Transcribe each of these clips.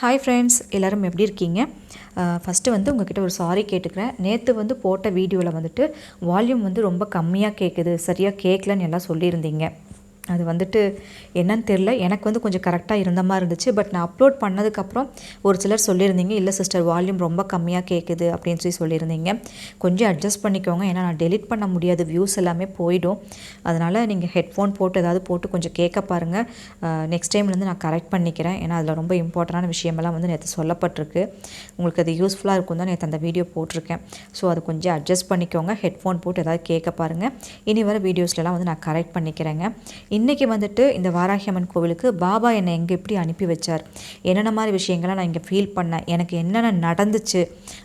Hi friends எல்லோரும் எப்படி இருக்கீங்க? ஃபஸ்ட்டு வந்து உங்ககிட்ட ஒரு சாரி கேட்டுக்கிறேன். நேற்று வந்து போட்ட வீடியோவில் வந்துட்டு வால்யூம் வந்து ரொம்ப கம்மியாக கேட்குது சரியாக கேட்கலன்னு எல்லாம் சொல்லியிருந்தீங்க. அது வந்துட்டு என்னன்னு தெரில எனக்கு வந்து கொஞ்சம் கரெக்டாக இருந்த மாதிரி இருந்துச்சு. பட் நான் அப்லோட் பண்ணதுக்கப்புறம் ஒரு சிலர் சொல்லியிருந்தீங்க இல்லை சிஸ்டர் வால்யூம் ரொம்ப கம்மியாக கேட்குது அப்படின்னு சொல்லி சொல்லியிருந்தீங்க. கொஞ்சம் அட்ஜஸ்ட் பண்ணிக்கோங்க. ஏன்னா நான் டெலிட் பண்ண முடியாது. வியூஸ் எல்லாமே போயிடும். அதனால் நீங்கள் ஹெட்ஃபோன் போட்டு ஏதாவது போட்டு கொஞ்சம் கேட்க பாருங்கள் நெக்ஸ்ட் டைம்லேருந்து நான் கரெக்ட் பண்ணிக்கிறேன். ஏன்னா அதில் ரொம்ப இம்பார்ட்டண்டான விஷயமெல்லாம் வந்து நேற்று சொல்லப்பட்டிருக்கு. உங்களுக்கு அது யூஸ்ஃபுல்லாக இருக்கும் தான் நேற்று அந்த வீடியோ போட்டிருக்கேன். ஸோ அது கொஞ்சம் அட்ஜஸ்ட் பண்ணிக்கோங்க. ஹெட்ஃபோன் போட்டு ஏதாவது கேட்க பாருங்கள் இனி வர வீடியோஸ்லாம் வந்து நான் கரெக்ட் பண்ணிக்கிறேங்க. இன்றைக்கி வந்துட்டு இந்த வாராகி அம்மன் கோவிலுக்கு பாபா என்னை எங்கே எப்படி அனுப்பி வச்சார்? என்னென்ன மாதிரி விஷயங்கள்லாம் நான் இங்கே ஃபீல் பண்ணேன்? எனக்கு என்னென்ன நடந்துச்சு?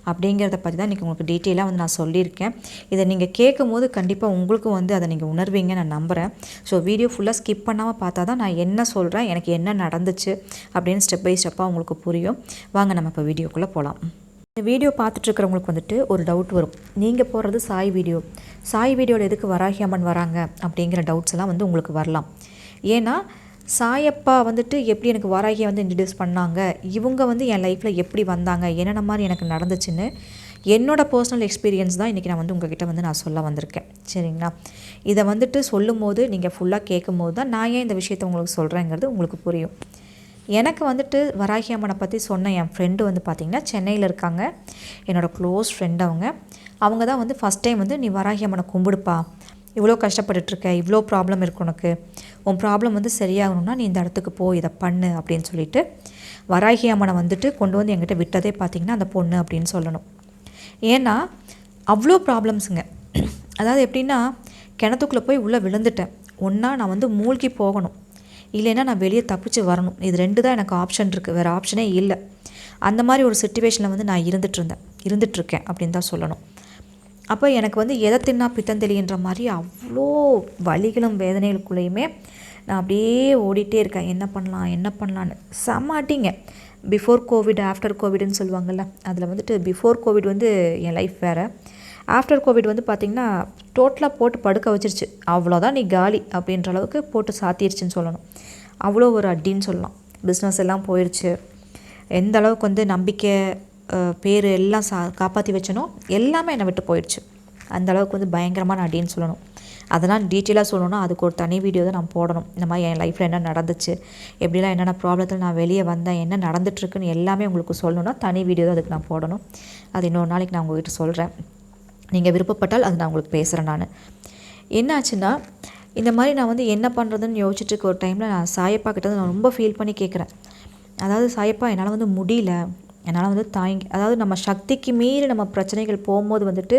அப்படிங்கிறத பற்றி தான் இன்றைக்கி உங்களுக்கு டீட்டெயிலாக வந்து நான் சொல்லியிருக்கேன். இதை நீங்கள் கேட்கும் போது கண்டிப்பாக உங்களுக்கும் வந்து அதை நீங்கள் உணர்வீங்க நான் நம்புகிறேன் ஸோ வீடியோ ஃபுல்லாக ஸ்கிப் பண்ணாமல் பார்த்தா தான் நான் என்ன சொல்கிறேன் எனக்கு என்ன நடந்துச்சு? அப்படின்னு ஸ்டெப் பை ஸ்டெப்பாக உங்களுக்கு புரியும். வாங்க நம்ம இப்போ வீடியோக்குள்ளே போகலாம் இந்த வீடியோ பார்த்துட்ருக்கிறவங்களுக்கு வந்துட்டு ஒரு டவுட் வரும். நீங்கள் போடுறது சாய் வீடியோ. சாய் வீடியோவில் எதுக்கு வராகி அம்மன் வராங்க அப்படிங்கிற டவுட்ஸ் எல்லாம் வந்து உங்களுக்கு வரலாம். ஏன்னா சாயப்பா வந்துட்டு எப்படி எனக்கு வராகியை வந்து இன்ட்ரடியூஸ் பண்ணாங்க? இவங்க வந்து என் லைஃப்பில் எப்படி வந்தாங்க? என்னென்ன மாதிரி எனக்கு நடந்துச்சுன்னு என்னோடய பர்சனல் எக்ஸ்பீரியன்ஸ் தான் இன்றைக்கி நான் வந்து உங்ககிட்ட வந்து நான் சொல்ல வந்திருக்கேன். சரிங்களா? இதை வந்துட்டு சொல்லும் போது நீங்கள் ஃபுல்லாக கேட்கும் போது தான் நான் ஏன் இந்த விஷயத்தை உங்களுக்கு சொல்கிறேங்கிறது உங்களுக்கு புரியும். எனக்கு வந்துட்டு வராகி அம்மனை பற்றி சொன்ன என் ஃப்ரெண்டு வந்து பார்த்திங்கன்னா சென்னையில் இருக்காங்க. என்னோடய க்ளோஸ் ஃப்ரெண்ட் அவங்க. அவங்க தான் வந்து ஃபஸ்ட் டைம் வந்து நீ வராகி அம்மனை கும்பிடுப்பா. இவ்வளோ கஷ்டப்பட்டுட்ருக்க இவ்வளோ ப்ராப்ளம் இருக்கு உனக்கு. உன் ப்ராப்ளம் வந்து சரியாகணும்னா நீ இந்த இடத்துக்கு போ இதை பண்ணு அப்படின்னு சொல்லிட்டு வராகி அம்மனை வந்துட்டு கொண்டு வந்து என்கிட்ட விட்டதே பார்த்திங்கன்னா அந்த பொண்ணு அப்படின்னு சொல்லணும். ஏன்னா அவ்வளோ ப்ராப்ளம்ஸுங்க அதாவது எப்படின்னா கிணத்துக்குள்ளே போய் உள்ளே விழுந்துட்டேன். ஒன்றா நான் வந்து மூழ்கி போகணும். இல்லைன்னா நான் வெளியே தப்பிச்சு வரணும். இது ரெண்டு தான் எனக்கு ஆப்ஷன் இருக்குது வேறு ஆப்ஷனே இல்லை. அந்த மாதிரி ஒரு சுச்சுவேஷனில் வந்து நான் இருந்துட்டு இருந்தேன். இருந்துகிட்ருக்கேன் அப்படின்னு தான் சொல்லணும். அப்போ எனக்கு வந்து எதை தின்னா பித்தந்தெளின்ற மாதிரி அவ்வளோ வலிகளும் வேதனைகளுக்குள்ளேயுமே நான் அப்படியே ஓடிட்டே இருக்கேன். என்ன பண்ணலாம்? என்ன பண்ணலான்னு செம்மாட்டிங்க பிஃபோர் கோவிட் ஆஃப்டர் கோவிட்னு சொல்லுவாங்கள்ல அதில் வந்துட்டு பிஃபோர் கோவிட் வந்து என் லைஃப் வேறு. ஆஃப்டர் கோவிட் வந்து பார்த்திங்கன்னா டோட்டலாக போட்டு படுக்க வச்சிருச்சு. அவ்வளோதான் நீ காலி அப்படின்ற அளவுக்கு போட்டு சாத்திருச்சுன்னு சொல்லணும். அவ்வளோ ஒரு அடின்னு சொல்லலாம். பிஸ்னஸ் எல்லாம் போயிடுச்சு எந்த அளவுக்கு வந்து நம்பிக்கை பேர் எல்லாம் சா காப்பாற்றி வச்சனோ எல்லாமே என்னை விட்டு போயிடுச்சு அந்த அளவுக்கு வந்து பயங்கரமான அடின்னு சொல்லணும். அதெல்லாம் டீட்டெயிலாக சொல்லணும்னா அதுக்கு ஒரு தனி வீடியோ தான் நான் போடணும். இந்த மாதிரி என் லைஃப்பில் என்ன நடந்துச்சு எப்படிலாம் என்னென்ன ப்ராப்ளத்தில் நான் வெளியே வந்தேன் என்ன நடந்துட்டுருக்குன்னு எல்லாமே உங்களுக்கு சொல்லணும்னா தனி வீடியோ தான் அதுக்கு நான் போடணும். அது இன்னொரு நாளைக்கு நான் உங்கள்கிட்ட சொல்கிறேன் நீங்கள் விருப்பப்பட்டால் அது நான் உங்களுக்கு பேசுகிறேன் நான். என்னாச்சுன்னா இந்த மாதிரி நான் வந்து என்ன பண்ணுறதுன்னு யோசிச்சுட்டு இருக்க ஒரு டைமில் நான் சாயப்பா கிட்ட நான் ரொம்ப ஃபீல் பண்ணி கேட்குறேன். அதாவது சாயப்பா என்னால் வந்து முடியல. என்னால் வந்து தாங்கி அதாவது நம்ம சக்திக்கு மீறி நம்ம பிரச்சனைகள் போகும்போது வந்துட்டு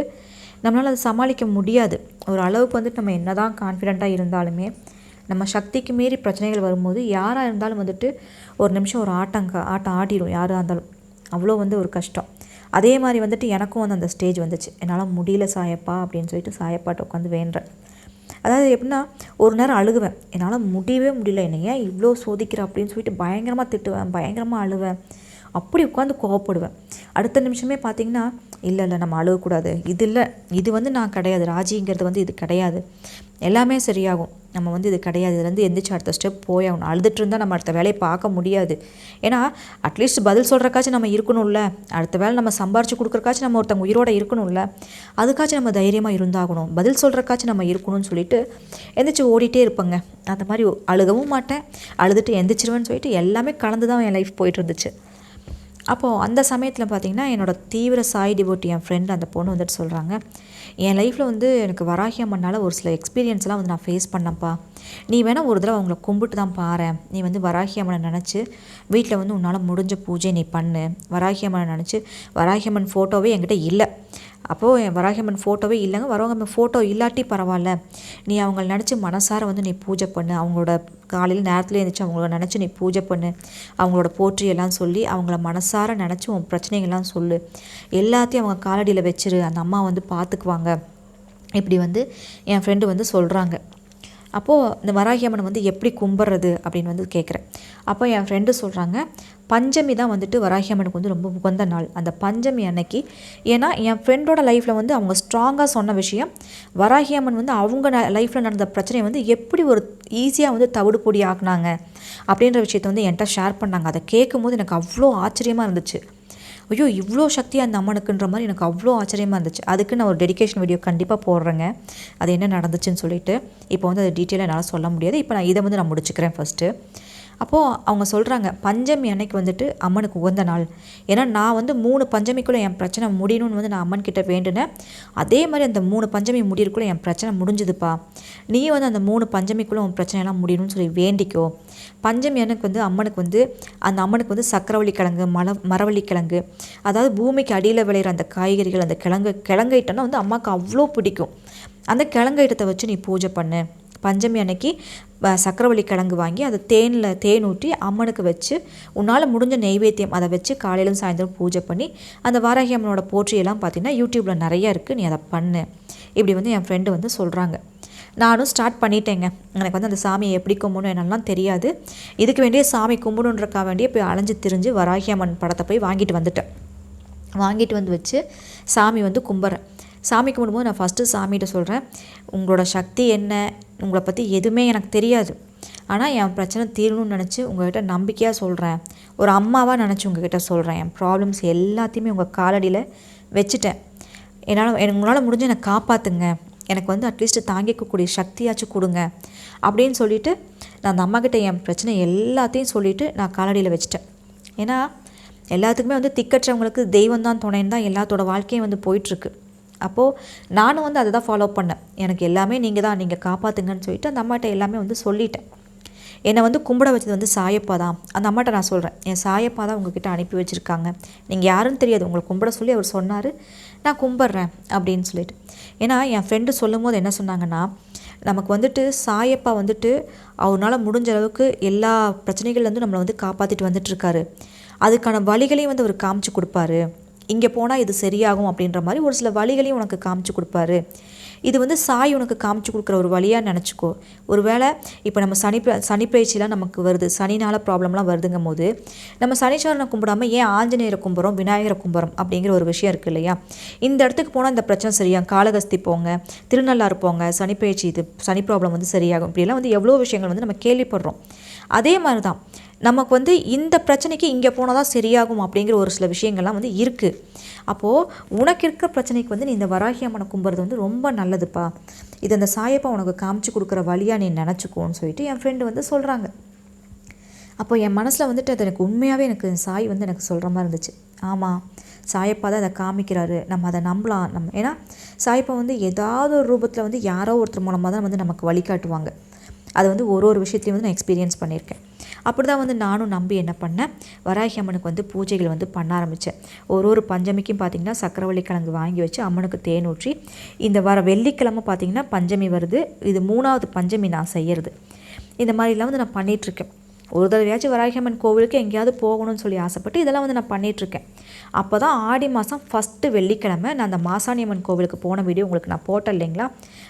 நம்மளால் அதை சமாளிக்க முடியாது. ஒரு அளவுக்கு வந்துட்டு நம்ம என்ன தான் கான்ஃபிடெண்ட்டாக இருந்தாலுமே நம்ம சக்திக்கு மீறி பிரச்சனைகள் வரும்போது யாராக இருந்தாலும் வந்துட்டு ஒரு நிமிஷம் ஒரு ஆட்டங்க ஆட்டம் ஆடிடும் யாராக இருந்தாலும். அவ்வளோ வந்து ஒரு கஷ்டம். அதே மாதிரி வந்துட்டு எனக்கும் வந்து அந்த ஸ்டேஜ் வந்துச்சு. என்னால் முடியல சாயப்பா அப்படின்னு சொல்லிட்டு சாயப்பாட்ட உட்காந்து வேண்டேன் அதாவது எப்படின்னா ஒரு நேரம் அழுகுவேன் என்னால் முடியவே முடியல. என்னை ஏன் இவ்வளோ சோதிக்கிற? அப்படின்னு சொல்லிட்டு பயங்கரமாக திட்டுவேன். பயங்கரமாக அழுவேன். அப்படி உட்காந்து கோவப்படுவேன். அடுத்த நிமிஷமே பார்த்தீங்கன்னா இல்லை இல்லை நம்ம அழுகக்கூடாது. இது இல்லை. இது வந்து நான் கிடையாது. ராஜிங்கிறது வந்து இது கிடையாது. எல்லாமே சரியாகும். நம்ம வந்து இது கிடையாது. இதுலேருந்து எந்திரிச்சு அடுத்த ஸ்டெப் போயாகணும் அழுதுட்டு இருந்தால் நம்ம அடுத்த வேலையை பார்க்க முடியாது. ஏன்னா அட்லீஸ்ட் பதில் சொல்கிறக்காச்சும் நம்ம இருக்கணும்ல. அடுத்த வேலை நம்ம சம்பாரிச்சு கொடுக்குறக்காச்சும் நம்ம ஒருத்தவங்க உயிரோட இருக்கணும்ல. அதுக்காச்சும் நம்ம தைரியமாக இருந்தாகணும். பதில் சொல்கிறக்காச்சும் நம்ம இருக்கணும்னு சொல்லிட்டு எந்திரிச்சு ஓடிட்டே இருப்பேங்க. அந்த மாதிரி அழுகவும் மாட்டேன். அழுதுட்டு எந்திரிச்சிருவேன்னு சொல்லிட்டு எல்லாமே கலந்து தான் என் லைஃப் போயிட்டு இருந்துச்சு. அப்போது அந்த சமயத்தில் பார்த்திங்கன்னா என்னோடய தீவிர சாய் டிவோட்டி என் ஃப்ரெண்ட் அந்த பொண்ணு வந்துட்டு சொல்கிறாங்க என் லைஃப்பில் வந்து எனக்கு வராகி அம்மனால் ஒரு சில எக்ஸ்பீரியன்ஸ்லாம் வந்து நான் ஃபேஸ் பண்ணப்பா நீ வேணால் ஒரு தடவை அவங்கள கும்பிட்டு தான் பாரு நீ வந்து வராகி அம்மனை நினச்சி வீட்டில் வந்து உன்னால் முடிஞ்ச பூஜை நீ பண்ணு. வராகி அம்மனை நினச்சி வராகி அம்மன் ஃபோட்டோவே என்கிட்ட இல்லை. அப்போது என் வராகியம்மன் ஃபோட்டோவே இல்லைங்க. வரவங்க ஃபோட்டோ இல்லாட்டி பரவாயில்ல. நீ அவங்கள நினச்சி மனசார வந்து நீ பூஜை பண்ணு. அவங்களோட காலையில் நேரத்தில் எழுந்திரிச்சு அவங்கள நினச்சி நீ பூஜை பண்ணு. அவங்களோட போற்றியெல்லாம் சொல்லி அவங்கள மனசார நினச்சி உன் பிரச்சனைகள்லாம் சொல்லு. எல்லாத்தையும் அவங்க காலடியில் வச்சிரு. அந்த அம்மா வந்து பார்த்துக்குவாங்க இப்படி வந்து என் ஃப்ரெண்டு வந்து சொல்கிறாங்க அப்போது இந்த வராகியம்மனை வந்து எப்படி கும்பிட்றது அப்படின்னு வந்து கேட்குறேன் அப்போ என் ஃப்ரெண்டு சொல்கிறாங்க பஞ்சமி தான் வந்துட்டு வராகி அம்மனுக்கு வந்து ரொம்ப உகந்த நாள். அந்த பஞ்சமி அன்னைக்கு ஏன்னா என் ஃப்ரெண்டோட லைஃப்பில் வந்து அவங்க ஸ்ட்ராங்காக சொன்ன விஷயம் வராகி அம்மன் வந்து அவங்க லைஃப்பில் நடந்த பிரச்சனையை வந்து எப்படி ஒரு ஈஸியாக வந்து தவிடுபொடி ஆக்குனாங்க அப்படின்ற விஷயத்தை வந்து என்கிட்ட ஷேர் பண்ணாங்க. அதை கேட்கும்போது எனக்கு அவ்வளோ ஆச்சரியமாக இருந்துச்சு. ஐயோ இவ்வளோ சக்தி அந்த அம்மனுக்குன்ற மாதிரி எனக்கு அவ்வளோ ஆச்சரியமாக இருந்துச்சு. அதுக்கு நான் ஒரு டெடிகேஷன் வீடியோ கண்டிப்பாக போடுறேங்க. அது என்ன நடந்துச்சுன்னு சொல்லிட்டு இப்போ வந்து அது டீட்டெயிலாக என்னால் சொல்ல முடியாது. இப்போ நான் இதை வந்து நான் முடிச்சுக்கிறேன் ஃபஸ்ட்டு அப்போது அவங்க சொல்கிறாங்க பஞ்சமி அன்னைக்கு வந்துட்டு அம்மனுக்கு உகந்த நாள். ஏன்னா நான் வந்து மூணு பஞ்சமிக்குள்ளே என் பிரச்சனை முடியணும்னு வந்து நான் அம்மன் கிட்ட வேண்டுனேன். அதே மாதிரி அந்த மூணு பஞ்சமி முடியறக்குள்ளே என் பிரச்சனை முடிஞ்சுதுப்பா. நீ வந்து அந்த மூணு பஞ்சமிக்குள்ளே உன் பிரச்சனையெல்லாம் முடியணும்னு சொல்லி வேண்டிக்கோ. பஞ்சமி அன்னைக்கு வந்து அம்மனுக்கு வந்து அந்த அம்மனுக்கு வந்து சக்கரவள்ளி கிழங்கு மல மரவள்ளி கிழங்கு. அதாவது பூமிக்கு அடியில் விளையிற அந்த காய்கறிகள் அந்த கிழங்கு கிழங்கு ஐட்டம்னா வந்து அம்மாவுக்கு அவ்வளோ பிடிக்கும். அந்த கிழங்கு ஐட்டத்தை வச்சு நீ பூஜை பண்ணு. பஞ்சமி அன்னைக்கு சக்கரவள்ளி கிழங்கு வாங்கி அதை தேனில் தேன் ஊற்றி அம்மனுக்கு வச்சு உன்னால் முடிஞ்ச நெய்வேத்தியம் அதை வச்சு காலையிலும் சாயந்தரம் பூஜை பண்ணி அந்த வாராகி அம்மனோட போற்றியெல்லாம் பார்த்தீங்கன்னா யூடியூப்பில் நிறைய இருக்குது நீ அதை பண்ணு. இப்படி வந்து என் ஃப்ரெண்டு வந்து சொல்கிறாங்க நானும் ஸ்டார்ட் பண்ணிட்டேங்க. எனக்கு வந்து அந்த சாமியை எப்படி கும்பிடணும் என்னெல்லாம் தெரியாது. இதுக்கு வேண்டிய சாமி கும்பிடுன்றக்கா வேண்டிய போய் அலைஞ்சு திரிஞ்சு வராகி அம்மன் படத்தை போய் வாங்கிட்டு வந்துட்டேன். வாங்கிட்டு வந்து வச்சு சாமி வந்து கும்பிட்றேன் சாமி கும்பிடும்போது நான் ஃபஸ்ட்டு சாமிகிட்ட சொல்கிறேன் உங்களோட சக்தி என்ன? உங்களை பற்றி எதுவுமே எனக்கு தெரியாது. ஆனால் என் பிரச்சனை தீரணும்னு நினச்சி உங்கள்கிட்ட நம்பிக்கையாக சொல்கிறேன் ஒரு அம்மாவாக நினச்சி உங்ககிட்ட சொல்கிறேன் என் ப்ராப்ளம்ஸ் எல்லாத்தையுமே உங்கள் காலடியில் வச்சுட்டேன். என்னால் எனக்கு உங்களால் முடிஞ்சு என்னை காப்பாற்றுங்க எனக்கு வந்து அட்லீஸ்ட் தாங்கிக்கக்கூடிய சக்தியாச்சும் கொடுங்க. அப்படின்னு சொல்லிட்டு நான் அந்த அம்மாக்கிட்ட என் பிரச்சனை எல்லாத்தையும் சொல்லிவிட்டு நான் காலடியில் வச்சுட்டேன். ஏன்னா எல்லாத்துக்குமே வந்து திக்கற்றவங்களுக்கு தெய்வம் தான் துணைன்னு தான் எல்லாத்தோட வாழ்க்கையும் வந்து போயிட்டுருக்கு அப்போது நானும் வந்து அதை தான் ஃபாலோ பண்ணேன். எனக்கு எல்லாமே நீங்கள் தான் நீங்கள் காப்பாற்றுங்கன்னு சொல்லிட்டு அந்த அம்மாட்ட எல்லாமே வந்து சொல்லிட்டேன். என்னை வந்து கும்பிட வச்சது வந்து சாயப்பா தான். அந்த அம்மாட்ட நான் சொல்கிறேன் என் சாயப்பா தான் உங்ககிட்ட அனுப்பி வச்சுருக்காங்க. நீங்கள் யாருன்னு தெரியாது உங்களை கும்பிட சொல்லி அவர் சொன்னார். நான் கும்பிட்றேன் அப்படின்னு சொல்லிட்டு. ஏன்னா என் ஃப்ரெண்டு சொல்லும் போது என்ன சொன்னாங்கன்னா நமக்கு வந்துட்டு சாயப்பா வந்துட்டு அவனால் முடிஞ்ச அளவுக்கு எல்லா பிரச்சனைகள்லேருந்து நம்மளை வந்து காப்பாற்றிட்டு வந்துட்டுருக்காரு அதுக்கான வழிகளையும் வந்து அவர் காமிச்சு கொடுப்பாரு. இங்கே போனால் இது சரியாகும் அப்படின்ற மாதிரி ஒரு சில வழிகளையும் உனக்கு காமிச்சு கொடுப்பாரு. இது வந்து சாய் உனக்கு காமிச்சு கொடுக்குற ஒரு வழியாக நினச்சிக்கோ. ஒருவேளை இப்போ நம்ம சனி ப- சனி பயிற்சியெலாம் நமக்கு வருது. சனினால் ப்ராப்ளம்லாம் வருதுங்கும் போது நம்ம சனீஸ்வரனை கும்பிடாம ஏன் ஆஞ்சநேயரை கும்புறோம் விநாயகரை கும்புறோம் அப்படிங்கிற ஒரு விஷயம் இருக்குது இல்லையா? இந்த இடத்துக்கு போனால் இந்த பிரச்சனை சரியாகும். காளகஸ்தி போங்க திருநள்ளாறு போங்க சனி பயிற்சி இது சனி ப்ராப்ளம் வந்து சரியாகும். இப்படிலாம் வந்து எவ்வளோ விஷயங்கள் வந்து நம்ம கேள்விப்படுறோம். அதே மாதிரி தான் நமக்கு வந்து இந்த பிரச்சனைக்கு இங்கே போனால் தான் சரியாகும் அப்படிங்கிற ஒரு சில விஷயங்கள்லாம் வந்து இருக்குது அப்போது உனக்கு இருக்கிற பிரச்சனைக்கு வந்து நீ இந்த வராகி அம்மனை கும்புறது வந்து ரொம்ப நல்லதுப்பா. இது அந்த சாயப்பா உனக்கு காமிச்சு கொடுக்குற வழியாக நீ நினச்சிக்கோன்னு சொல்லிட்டு என் ஃப்ரெண்டு வந்து சொல்கிறாங்க அப்போ என் மனசில் வந்துட்டு அது எனக்கு உண்மையாகவே எனக்கு சாய் வந்து எனக்கு சொல்கிற மாதிரி இருந்துச்சு. ஆமாம் சாயப்பா தான் அதை காமிக்கிறாரு. நம்ம அதை நம்பலாம். நம்ம ஏன்னா சாயப்பா வந்து ஏதாவது ஒரு ரூபத்தில் வந்து யாரோ ஒருத்தர் மூலமாக தான் வந்து நமக்கு வழிகாட்டுவாங்க. அது வந்து ஒரு ஒரு விஷயத்துலையும் வந்து நான் எக்ஸ்பீரியன்ஸ் பண்ணியிருக்கேன். அப்படி தான் வந்து நானும் நம்பி என்ன பண்ணேன். வராகி அம்மனுக்கு வந்து பூஜைகள் வந்து பண்ண ஆரம்பித்தேன் ஒரு ஒரு பஞ்சமிக்கும் பார்த்திங்கன்னா சக்கரவள்ளி கிழங்கு வாங்கி வச்சு அம்மனுக்கு தேன் ஊற்றி இந்த வர வெள்ளிக்கிழமை பார்த்திங்கன்னா பஞ்சமி வருது. இது மூணாவது பஞ்சமி நான் செய்கிறது இந்த மாதிரிலாம் வந்து நான் பண்ணிகிட்ருக்கேன் ஒரு தடவையாச்சும் வராகியம்மன் கோவிலுக்கு எங்கேயாவது போகணும்னு சொல்லி ஆசைப்பட்டு இதெல்லாம் வந்து நான் பண்ணிகிட்ருக்கேன் அப்போ தான் ஆடி மாதம் ஃபஸ்ட்டு வெள்ளிக்கிழமை நான் அந்த மாசாணியம்மன் கோவிலுக்கு போன வீடியோ உங்களுக்கு நான் போட்டேன் இல்லைங்களா?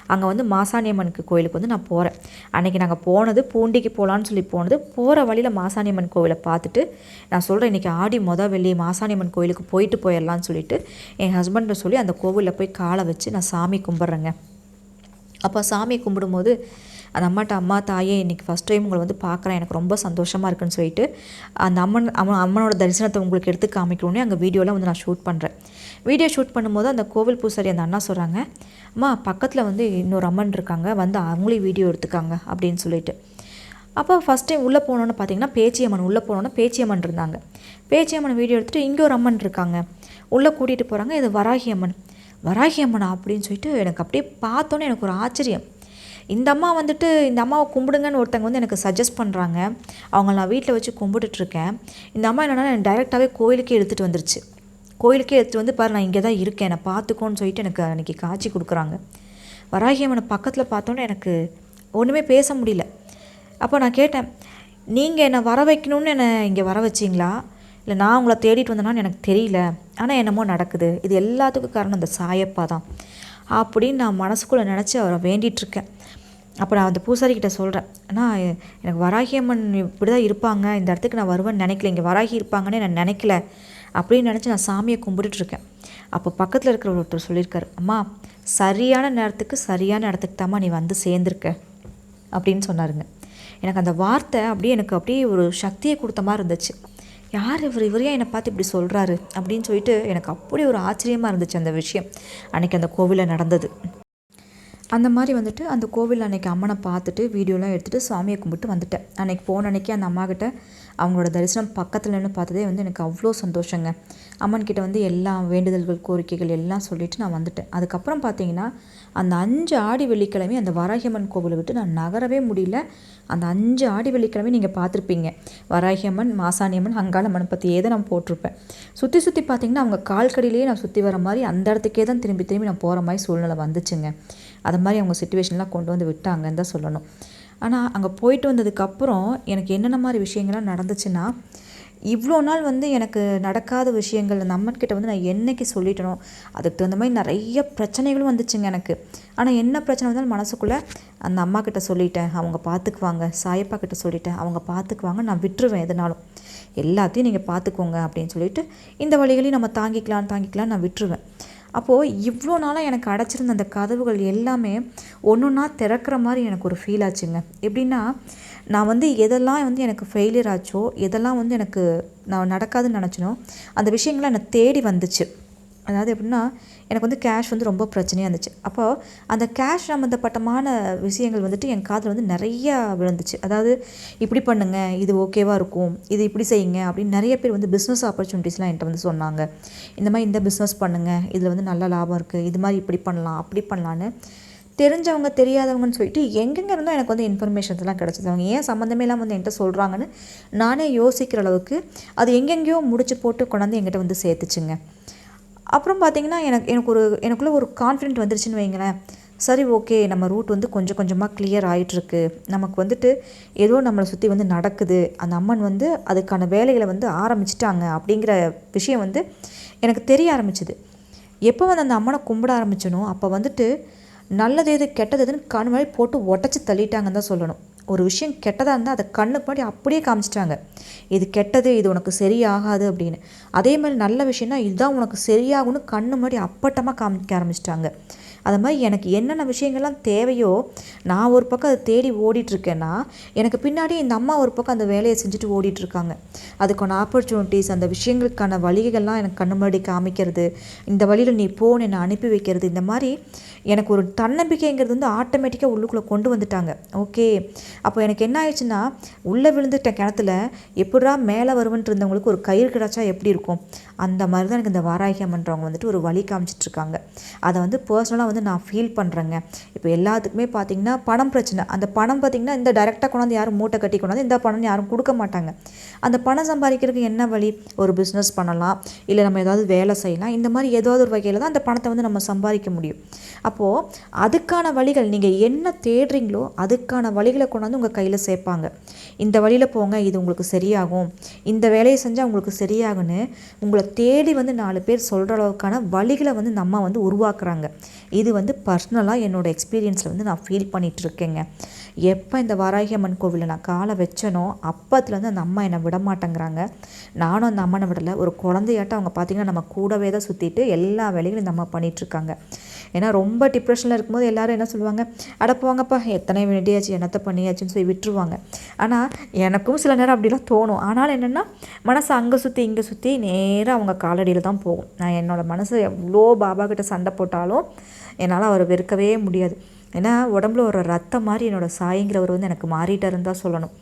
அங்கே வந்து மாசாணியம்மனுக்கு கோயிலுக்கு வந்து நான் போகிறேன் அன்றைக்கி நாங்கள் போனது பூண்டிக்கு போகலான்னு சொல்லி போனது போகிற வழியில் மாசாணியம்மன் கோவிலை பார்த்துட்டு நான் சொல்கிறேன் இன்றைக்கி ஆடி மொதல் வெள்ளி மாசாணியம்மன் கோயிலுக்கு போயிட்டு போயிடலான்னு சொல்லிட்டு என் ஹஸ்பண்ட்டை சொல்லி அந்த கோவிலில் போய் காலை வச்சு நான் சாமி கும்பிட்றேங்க. அப்போ சாமி கும்பிடும்போது அந்த அம்மாட்ட அம்மா தாயே இன்றைக்கி ஃபஸ்ட் டைம் உங்களை வந்து பார்க்குறேன் எனக்கு ரொம்ப சந்தோஷமாக இருக்குன்னு சொல்லிட்டு அந்த அம்மன் அம்மன் அம்மனோட தரிசனத்தை உங்களுக்கு எடுத்து காமிக்கணுன்னே அங்கே வீடியோலாம் வந்து நான் ஷூட் பண்ணுறேன் வீடியோ ஷூட் பண்ணும்போது அந்த கோவில் பூசாரி அந்த அண்ணா சொல்கிறாங்க அம்மா பக்கத்தில் வந்து இன்னொரு அம்மன் இருக்காங்க. வந்து அவங்களையும் வீடியோ எடுத்துக்காங்க அப்படின்னு சொல்லிட்டு. அப்போ ஃபஸ்ட் டைம் உள்ளே போனோன்னு பார்த்தீங்கன்னா பேச்சியம்மன் உள்ளே போனோன்னு பேச்சியம்மன் இருந்தாங்க. பேச்சியம்மன் வீடியோ எடுத்துகிட்டு இங்கே ஒரு அம்மன் இருக்காங்க. உள்ளே கூட்டிகிட்டு போகிறாங்க இது வராகி அம்மன். வராகி அம்மனா? அப்படின்னு சொல்லிட்டு எனக்கு அப்படியே பார்த்தோன்னே எனக்கு ஒரு ஆச்சரியம். இந்த அம்மா வந்துட்டு இந்த அம்மாவை கும்பிடுங்கன்னு ஒருத்தங்க வந்து எனக்கு சஜஸ்ட் பண்ணுறாங்க அவங்க நான் வீட்டில் வச்சு கும்பிட்டுட்ருக்கேன். இந்த அம்மா என்னென்னா டைரெக்டாகவே கோயிலுக்கே எடுத்துகிட்டு வந்துருச்சு. கோயிலுக்கே எடுத்துகிட்டு வந்து பாரு நான் இங்கே தான் இருக்கேன். என்னை பார்த்துக்கோன்னு சொல்லிட்டு எனக்கு அன்றைக்கி காட்சி கொடுக்குறாங்க. வராகி அம்மனை பக்கத்தில் பார்த்தோன்னே எனக்கு ஒன்றுமே பேச முடியல. அப்போ நான் கேட்டேன் நீங்கள் என்னை வர வைக்கணும்னு என்னை இங்கே வர வச்சிங்களா? இல்லை நான் உங்களை தேடிட்டு வந்தேனான்னு எனக்கு தெரியல. ஆனால் என்னமோ நடக்குது. இது எல்லாத்துக்கும் காரணம் அந்த சாயப்பா தான். அப்படின்னு நான் மனசுக்குள்ளே நினச்சி அவரை வேண்டிகிட்ருக்கேன் அப்போ நான் அந்த பூசாரிக்கிட்ட சொல்கிறேன் ஆனால் எனக்கு வராகி அம்மன் இப்படி தான் இருப்பாங்க இந்த இடத்துக்கு நான் வருவேன்னு நினைக்கல இங்கே வராகி இருப்பாங்கன்னு நான் நினைக்கல அப்படின்னு நினச்சி நான் சாமியை கும்பிட்டுட்ருக்கேன் அப்போ பக்கத்தில் இருக்கிற ஒருத்தர் சொல்லியிருக்காரு அம்மா சரியான நேரத்துக்கு சரியான இடத்துக்கு தாம்மா நீ வந்து சேர்ந்துருக்க அப்படின்னு சொன்னாருங்க. எனக்கு அந்த வார்த்தை அப்படியே எனக்கு அப்படியே ஒரு சக்தியை கொடுத்த மாதிரி இருந்துச்சு. யார் இவர் இவர் என்னை பார்த்து இப்படி சொல்கிறாரு அப்படின்னு சொல்லிட்டு எனக்கு அப்படி ஒரு ஆச்சரியமாக இருந்துச்சு அந்த விஷயம். அன்றைக்கி அந்த கோவிலில் நடந்தது. அந்த மாதிரி வந்துட்டு அந்த கோவில் அன்றைக்கி அம்மனை பார்த்துட்டு வீடியோலாம் எடுத்துகிட்டு சாமியை கும்பிட்டு வந்துட்டேன். அன்னைக்கு போன அன்னைக்கு அந்த அம்மாக்கிட்ட அவங்களோட தரிசனம் பக்கத்தில் நின்று பார்த்ததே வந்து எனக்கு அவ்வளோ சந்தோஷங்க. அம்மன்கிட்ட வந்து எல்லா வேண்டுதல்கள் கோரிக்கைகள் எல்லாம் சொல்லிவிட்டு நான் வந்துட்டேன். அதுக்கப்புறம் பார்த்தீங்கன்னா அந்த அஞ்சு ஆடி வெள்ளிக்கிழமை அந்த வராகியம்மன் கோவிலை விட்டு நான் நகரவே முடியல. அந்த அஞ்சு ஆடி வெள்ளிக்கிழமை நீங்கள் பார்த்துருப்பீங்க. வராகியம்மன் மாசாணியம்மன் அங்காளம்மன் பற்றியே தான் நான் போட்டிருப்பேன். சுற்றி சுற்றி பார்த்தீங்கன்னா அவங்க கால்கடியிலேயே நான் சுற்றி வர மாதிரி அந்த இடத்துக்கே தான் திரும்பி திரும்பி நான் போகிற மாதிரி சூழ்நிலை வந்துச்சுங்க. அது மாதிரி அவங்க சுச்சுவேஷன்லாம் கொண்டு வந்து விட்டாங்கன்னு தான் சொல்லணும். ஆனால் அங்கே போயிட்டு வந்ததுக்கப்புறம் எனக்கு என்னென்ன மாதிரி விஷயங்கள்லாம் நடந்துச்சுன்னா இவ்வளோ நாள் வந்து எனக்கு நடக்காத விஷயங்கள் அந்த வந்து நான் என்னைக்கு சொல்லிட்டனோ அதுக்கு தகுந்த மாதிரி நிறைய பிரச்சனைகளும் வந்துச்சுங்க எனக்கு. ஆனால் என்ன பிரச்சனை வந்தாலும் மனசுக்குள்ளே அந்த அம்மா கிட்ட சொல்லிட்டேன் அவங்க பார்த்துக்குவாங்க சாயப்பா கிட்ட சொல்லிட்டேன் அவங்க பார்த்துக்குவாங்க நான் விட்டுருவேன் எதுனாலும். எல்லாத்தையும் நீங்கள் பார்த்துக்கோங்க அப்படின்னு சொல்லிட்டு இந்த வழிகளையும் நம்ம தாங்கிக்கலாம் தாங்கிக்கலாம் நான் விட்டுருவேன். அப்போது இவ்வளோ நாளாக எனக்கு அடைச்சிருந்த அந்த கதவுகள் எல்லாமே ஒன்று ஒன்றா திறக்கிற மாதிரி எனக்கு ஒரு ஃபீல் ஆச்சுங்க. எப்படின்னா நான் வந்து எதெல்லாம் வந்து எனக்கு ஃபெயிலியர் ஆச்சோ எதெல்லாம் வந்து எனக்கு நான் நடக்காதுன்னு நினச்சினோ அந்த விஷயங்கள்லாம் என்னை தேடி வந்துச்சு. அதாவது எப்படின்னா எனக்கு வந்து கேஷ் வந்து ரொம்ப பிரச்சனையாக இருந்துச்சு. அப்போது அந்த கேஷ் சம்மந்தப்பட்டமான விஷயங்கள் வந்துட்டு என் காதில் வந்து நிறையா விழுந்துச்சு. அதாவது இப்படி பண்ணுங்கள் இது ஓகேவாக இருக்கும் இது இப்படி செய்யுங்க அப்படின்னு நிறைய பேர் வந்து பிஸ்னஸ் ஆப்பர்ச்சுனிட்டிஸ்லாம் என்கிட்ட வந்து சொன்னாங்க. இந்த மாதிரி இந்த பிஸ்னஸ் பண்ணுங்கள் இதில் வந்து நல்ல லாபம் இருக்குது இது மாதிரி இப்படி பண்ணலாம் அப்படி பண்ணலான்னு தெரிஞ்சவங்க தெரியாதவங்கன்னு சொல்லிட்டு எங்கெங்கே இருந்தோ எனக்கு வந்து இன்ஃபர்மேஷன்ஸ்லாம் கிடச்சிது. அவங்க ஏன் சம்மந்தமே இல்லாமல் வந்து என்கிட்ட சொல்கிறாங்கன்னு நானே யோசிக்கிற அளவுக்கு அது எங்கெங்கேயோ முடிச்சு போட்டு கொண்டாந்து என்கிட்ட வந்து சேர்த்துச்சுங்க. அப்புறம் பார்த்தீங்கன்னா எனக்கு எனக்கு ஒரு எனக்குள்ளே ஒரு கான்ஃபிடென்ட் வந்துருச்சுன்னு வைங்களேன். சரி ஓகே நம்ம ரூட் வந்து கொஞ்சம் கொஞ்சமாக கிளியர் ஆகிட்டுருக்கு நமக்கு வந்துட்டு ஏதோ நம்மளை சுற்றி வந்து நடக்குது. அந்த அம்மன் வந்து அதுக்கான வேலைகளை வந்து ஆரம்பிச்சிட்டாங்க அப்படிங்கிற விஷயம் வந்து எனக்கு தெரிய ஆரம்பிச்சுது. எப்போ வந்து அந்த அம்மனை கும்பிட ஆரம்பிச்சனோ அப்போ வந்துட்டு நல்லது எது கெட்டது எதுன்னு கண் மாதிரி போட்டு உடச்சி தள்ளிட்டாங்கன்னு தான் சொல்லணும். ஒரு விஷயம் கெட்டதாக இருந்தால் அதை கண்ணுக்கு முன்னாடி அப்படியே காமிச்சிட்டாங்க. இது கெட்டது இது உனக்கு சரியாகாது அப்படின்னு. அதே மாதிரி நல்ல விஷயம்னா இதுதான் உனக்கு சரியாகும்னு கண்ணு முன்னாடி அப்பட்டமாக காமிக்க ஆரம்பிச்சிட்டாங்க. அது மாதிரி எனக்கு என்னென்ன விஷயங்கள்லாம் தேவையோ நான் ஒரு பக்கம் அதை தேடி ஓடிட்டுருக்கேன்னா எனக்கு பின்னாடி இந்த அம்மா ஒரு பக்கம் அந்த வேலையை செஞ்சுட்டு ஓடிட்டுருக்காங்க. அதுக்கான ஆப்பர்ச்சுனிட்டிஸ் அந்த விஷயங்களுக்கான வழிகள்லாம் எனக்கு கண்ணு முன்னாடி காமிக்கிறது இந்த வழியில் நீ போன்னு என்னை அனுப்பி வைக்கிறது இந்த மாதிரி எனக்கு ஒரு தன்னம்பிக்கைங்கிறது வந்து ஆட்டோமேட்டிக்காக உள்ளுக்குள்ளே கொண்டு வந்துட்டாங்க. ஓகே அப்போ எனக்கு என்ன ஆயிடுச்சுன்னா உள்ளே விழுந்துட்டேன் கிணத்துல எப்படா மேலே வருவன்ட்டு இருந்தவங்களுக்கு ஒரு கயிறு கிடச்சா எப்படி இருக்கும்? அந்த மாதிரி தான் எனக்கு இந்த வாராகி அம்மன்றவங்க வந்துட்டு ஒரு வழி காமிச்சிட்ருக்காங்க அதை வந்து பர்சனலாக வந்து நான் ஃபீல் பண்ணுறேங்க இப்போ எல்லாத்துக்குமே பார்த்தீங்கன்னா பணம் பிரச்சனை. அந்த பணம் பார்த்திங்கன்னா இந்த டைரெக்டாக கொண்டாந்து யாரும் மூட்டை கட்டி கொண்டாந்து இந்த பணம் யாரும் கொடுக்க மாட்டாங்க. அந்த பணம் சம்பாதிக்கிறதுக்கு என்ன வழி? ஒரு பிஸ்னஸ் பண்ணலாம். இல்லை நம்ம ஏதாவது வேலை செய்யலாம். இந்த மாதிரி ஏதாவது ஒரு வகையில் தான் அந்த பணத்தை வந்து நம்ம சம்பாதிக்க முடியும். அப்போது அதுக்கான வழிகள் நீங்கள் என்ன தேடுறீங்களோ அதுக்கான வழிகளை கொண்டாந்து உங்கள் கையில் சேர்ப்பாங்க. இந்த வழியில் போங்க இது உங்களுக்கு சரியாகும். இந்த வேலையை செஞ்சால் உங்களுக்கு சரியாகும்னு உங்களை தேடி வந்து நாலு பேர் சொல்கிற அளவுக்கான வழிகளை வந்து நம்ம வந்து உருவாக்குறாங்க. இது இது வந்து பர்சனலாக என்னோடய எக்ஸ்பீரியன்ஸில் வந்து நான் ஃபீல் பண்ணிகிட்ருக்கேங்க எப்போ இந்த வாராகியம்மன் கோவிலில் நான் காலை வச்சனோ அப்பத்துலேருந்து அந்த அம்மா என்னை விட மாட்டேங்கிறாங்க. நானும் அந்த அம்மனை விடலை. ஒரு குழந்தையாட்டம் அவங்க பார்த்திங்கன்னா நம்ம கூடவே தான் சுற்றிட்டு எல்லா வேலைகளும் இந்த அம்மா பண்ணிகிட்ருக்காங்க ஏன்னா ரொம்ப டிப்ரெஷனில் இருக்கும்போது எல்லோரும் என்ன சொல்லுவாங்க அடப்புவாங்கப்பா எத்தனை வேண்டியாச்சு என்னத்தை பண்ணியாச்சுன்னு சொல்லி விட்டுருவாங்க. ஆனால் எனக்கும் சில நேரம் அப்படிலாம் தோணும். ஆனால் என்னென்னா மனசு அங்கே சுற்றி இங்கே சுற்றி நேராக அவங்க காலடியில் தான் போகும். நான் என்னோடய மனசு எவ்வளோ பாபா கிட்ட சண்டை போட்டாலும் என்னால் அவரை வெறுக்கவே முடியாது. ஏன்னா உடம்புல ஒரு ரத்தம் மாதிரி என்னோடய சாயிங்கிறவர் வந்து எனக்கு மாறிட்டாருன்னு தான் சொல்லணும்.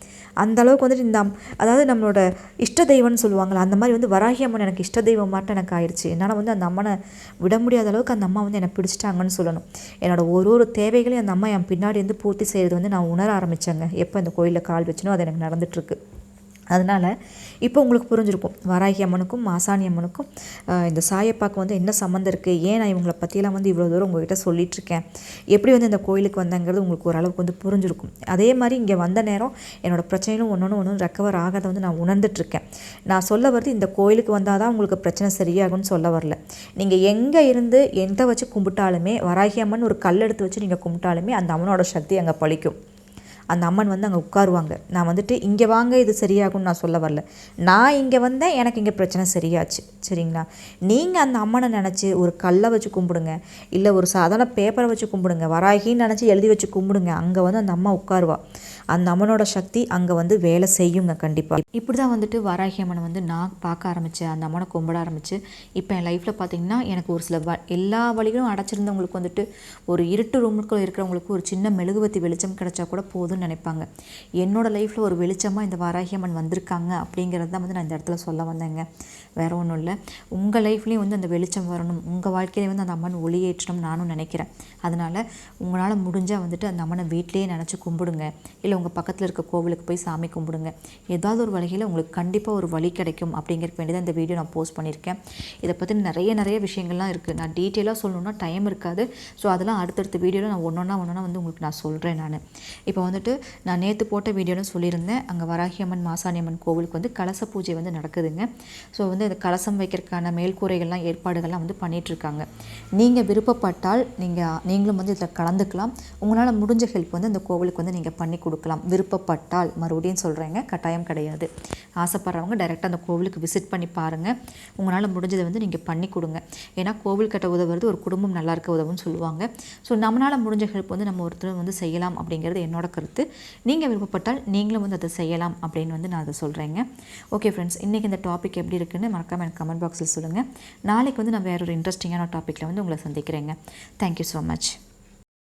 அந்த அளவுக்கு வந்துட்டு இந்த அதாவது நம்மளோட இஷ்ட தெய்வம்னு சொல்லுவாங்களே அந்த மாதிரி வந்து வராகி அம்மன் எனக்கு இஷ்ட தெய்வம் மாட்டம் எனக்கு ஆயிடுச்சு என்னால் வந்து அந்த அம்மனை விட முடியாத அளவுக்கு அந்த அம்மா வந்து என்னை பிடிச்சிட்டாங்கன்னு சொல்லணும். என்னோடய ஒரு ஒரு தேவைகளையும் அந்த அம்மா என் பின்னாடி வந்து பூர்த்தி செய்கிறது வந்து நான் உணர ஆரம்பித்தேங்க எப்போ இந்த கோயிலில் கால் வச்சனோ அது எனக்கு நடந்துகிட்ருக்கு அதனால் இப்போ உங்களுக்கு புரிஞ்சிருக்கும். வராகி அம்மனுக்கும் மாசாணி அம்மனுக்கும் இந்த சாயப்பாக்கு வந்து என்ன சம்மந்தம் இருக்குது ஏன் நான் இவங்களை பற்றியெல்லாம் வந்து இவ்வளோ தூரம் உங்கள்கிட்ட சொல்லிகிட்ருக்கேன் எப்படி வந்து இந்த கோயிலுக்கு வந்தாங்கிறது உங்களுக்கு ஓரளவுக்கு வந்து புரிஞ்சிருக்கும். அதே மாதிரி இங்கே வந்த நேரம் என்னோடய பிரச்சனைகளும் ஒன்று ஒன்று ரெக்கவர் ஆகாத வந்து நான் உணர்ந்துட்டுருக்கேன் நான் சொல்ல வருது இந்த கோயிலுக்கு வந்தால் தான் உங்களுக்கு பிரச்சனை சரியாகும்னு சொல்ல வரல. நீங்கள் எங்கே இருந்து எந்த வச்சு கும்பிட்டாலுமே வராகி அம்மன் ஒரு கல் எடுத்து வச்சு நீங்கள் கும்பிட்டாலுமே அந்த அம்மனோட சக்தி அங்கே பழிக்கும் அந்த அம்மன் வந்து அங்கே உட்காருவாங்க. நான் வந்துட்டு இங்கே வாங்க இது சரியாகும்னு நான் சொல்ல வரல. நான் இங்கே வந்தேன் எனக்கு இங்கே பிரச்சனை சரியாச்சு. சரிங்களா? நீங்கள் அந்த அம்மனை நினச்சி ஒரு கல்லை வச்சு கும்பிடுங்க. இல்லை ஒரு சாதாரண பேப்பரை வச்சு கும்பிடுங்க. வராகின்னு நினச்சி எழுதி வச்சு கும்பிடுங்க. அங்கே வந்து அந்த அம்மா உட்காருவா. அந்த அம்மனோட சக்தி அங்கே வந்து வேலை செய்யுங்க கண்டிப்பாக இப்படி தான் வந்துட்டு வராகி அம்மனை வந்து நான் பார்க்க ஆரம்பித்தேன் அந்த அம்மனை கும்பிட ஆரம்பித்து இப்போ என் லைஃப்பில் பார்த்தீங்கன்னா எனக்கு ஒரு சில வ எல்லா வழிகளும் அடைச்சிருந்தவங்களுக்கு வந்துட்டு ஒரு இருட்டு ரூமுக்குள்ளே இருக்கிறவங்களுக்கு ஒரு சின்ன மெழுகுவத்தி வெளிச்சம் கிடைச்சா கூட போதும். போதும்னு நினைப்பாங்க. என்னோட லைஃப்பில் ஒரு வெளிச்சமாக இந்த வாராகியம்மன் வந்திருக்காங்க அப்படிங்கிறது தான் வந்து நான் இந்த இடத்துல சொல்ல வந்தேங்க. வேற ஒன்றும் இல்லை. உங்கள் லைஃப்லேயும் வந்து அந்த வெளிச்சம் வரணும். உங்கள் வாழ்க்கையிலே வந்து அந்த அம்மன் ஒளியேற்றணும் நானும் நினைக்கிறேன். அதனால் உங்களால் முடிஞ்சால் வந்துட்டு அந்த அம்மனை வீட்டிலேயே நினச்சி கும்பிடுங்க. இல்லை உங்கள் பக்கத்தில் இருக்க கோவிலுக்கு போய் சாமி கும்பிடுங்க. ஏதாவது ஒரு வழியில் உங்களுக்கு கண்டிப்பாக ஒரு வழி கிடைக்கும் அப்படிங்கிறதுக்கு வேண்டி தான் இந்த வீடியோ நான் போஸ்ட் பண்ணியிருக்கேன். இதை பற்றி நிறைய நிறைய விஷயங்கள்லாம் இருக்குது நான் டீட்டெயிலாக சொல்லணும்னா டைம் இருக்காது. ஸோ அதெல்லாம் அடுத்தடுத்த வீடியோவில் நான் ஒன்றா ஒன்றா வந்து உங்களுக்கு நான் சொல்கிறேன் நான். இப்போ வந்துட்டு நான் நேற்று போட்ட வீடியோன்னு சொல்லியிருந்தேன். அங்கே வராகி அம்மன் மாசாணி அம்மன் கோவிலுக்கு வந்து கலச பூஜை வந்து நடக்குதுங்க. ஸோ வந்து இந்த கலசம் வைக்கிறதுக்கான மேல்கூரைகள்லாம் ஏற்பாடுகள்லாம் வந்து பண்ணிகிட்ருக்காங்க நீங்கள் விருப்பப்பட்டால் நீங்கள் நீங்களும் வந்து இதில் கலந்துக்கலாம். உங்களால் முடிஞ்ச ஹெல்ப் வந்து அந்த கோவிலுக்கு வந்து நீங்கள் பண்ணி கொடுக்கலாம். விருப்பப்பட்டால் மறுபடியும் சொல்கிறேங்க கட்டாயம் கிடையாது. ஆசைப்படுறவங்க டைரெக்டாக அந்த கோவிலுக்கு விசிட் பண்ணி பாருங்கள் உங்களால் முடிஞ்சதை வந்து நீங்கள் பண்ணி கொடுங்க. ஏன்னா கோவில் கட்ட உதவுறது ஒரு குடும்பம் நல்லா இருக்க உதவுன்னு சொல்லுவாங்க. ஸோ நம்மளால் முடிஞ்ச ஹெல்ப் வந்து நம்ம ஒருத்தர் வந்து செய்யலாம் அப்படிங்கிறது என்னோட கருத்து. நீங்கள் விருப்பப்பட்டால் நீங்களும் வந்து அதை செய்யலாம் அப்படின்னு வந்து நான் அதை சொல்கிறேங்க ஓகே ஃப்ரெண்ட்ஸ் இன்றைக்கி இந்த டாபிக் எப்படி இருக்குன்னு மறக்காமல் எனக்கு கமெண்ட் பாக்ஸில் சொல்லுங்கள் நாளைக்கு வந்து நான் வேற ஒரு இன்ட்ரெஸ்டிங்கான டாப்பிக்கில் வந்து உங்களை சந்திக்கிறேங்க. Thank you so much